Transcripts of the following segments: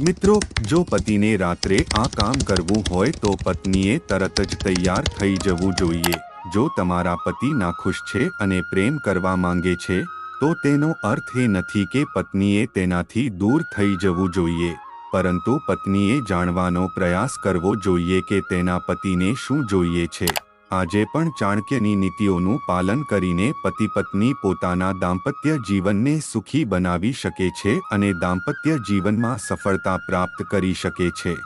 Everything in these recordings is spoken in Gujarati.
મિત્રો, જો પતિને રાત્રે આ કામ કરવું હોય તો પત્નીએ તરત જ તૈયાર થઈ જવું જોઈએ. જો તમારા પતિ નાખુશ છે અને પ્રેમ કરવા માંગે છે, તો તેનો અર્થ એ નથી કે પત્નીએ તેનાથી દૂર થઈ જવું જોઈએ. પરંતુ પત્નીએ જાણવાનો પ્રયાસ કરવો જોઈએ કે તેના પતિને શું જોઈએ છે. આજે પણ ચાણક્યની નીતિઓનું પાલન કરીને પતિ પત્ની પોતાના દાંપત્ય જીવનને સુખી બનાવી શકે છે અને દાંપત્ય જીવનમાં સફળતા પ્રાપ્ત કરી શકે છે.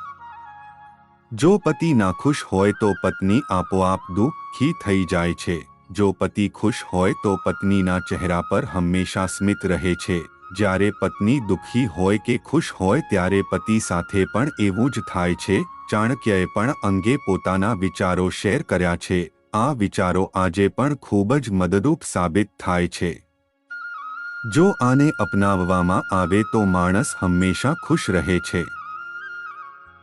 જો પતિ નાખુશ હોય તો પત્ની આપોઆપ દુઃખી થઈ જાય છે. જો પતિ ખુશ હોય તો પત્નીના ચહેરા પર હંમેશા સ્મિત રહે છે. જ્યારે પત્ની દુઃખી હોય કે ખુશ હોય ત્યારે પતિ સાથે પણ એવું જ થાય છે. ચાણક્યએ પણ અંગે પોતાના વિચારો શેર કર્યા છે. આ વિચારો આજે પણ ખૂબ જ મદદરૂપ સાબિત થાય છે. જો આને અપનાવવામાં આવે તો માણસ હંમેશા ખુશ રહે છે.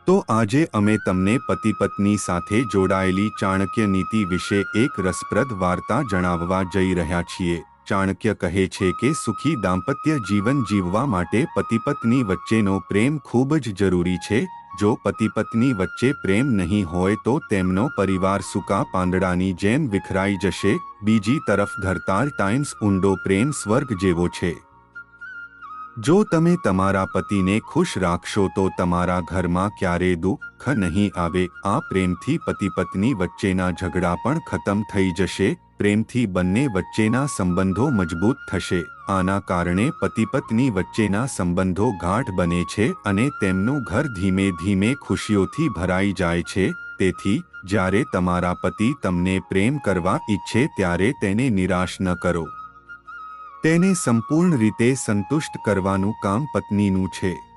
તો આજે અમે તમને પતિ પત્ની સાથે જોડાયેલી ચાણક્ય નીતિ વિશે એક રસપ્રદ વાર્તા જણાવવા જઈ રહ્યા છીએ. ચાણક્ય કહે છે કે સુખી દાંપત્ય જીવન જીવવા માટે પતિ પત્ની વચ્ચેનો પ્રેમ ખૂબ જ જરૂરી છે. જો પતિ પત્ની વચ્ચે પ્રેમ નહીં હોય તો તેમનો પરિવાર સૂકા પાંદડાની જેમ વિખરાઈ જશે. બીજી તરફ ધરતાર ટાઈમ્સ ઊંડો પ્રેમ સ્વર્ગ જેવો છે. જો તમે તમારા પતિને ખુશ રાખશો તો તમારા ઘરમાં ક્યારે દુઃખ નહીં આવે. આ પ્રેમથી પતિ પત્ની વચ્ચેના ઝઘડા પણ ખતમ થઈ જશે. પ્રેમથી બંને વચ્ચેના સંબંધો મજબૂત થશે. આના કારણે પતિ પત્ની વચ્ચેના સંબંધો ગાઢ બને છે અને તેમનું ઘર ધીમે ધીમે ખુશીઓથી ભરાઈ જાય છે. તેથી, જ્યારે તમારા પતિ તમને પ્રેમ કરવા ઈચ્છે ત્યારે તેને નિરાશ ન કરો. તેને સંપૂર્ણ રીતે સંતુષ્ટ કરવાનું કામ પત્નીનું છે.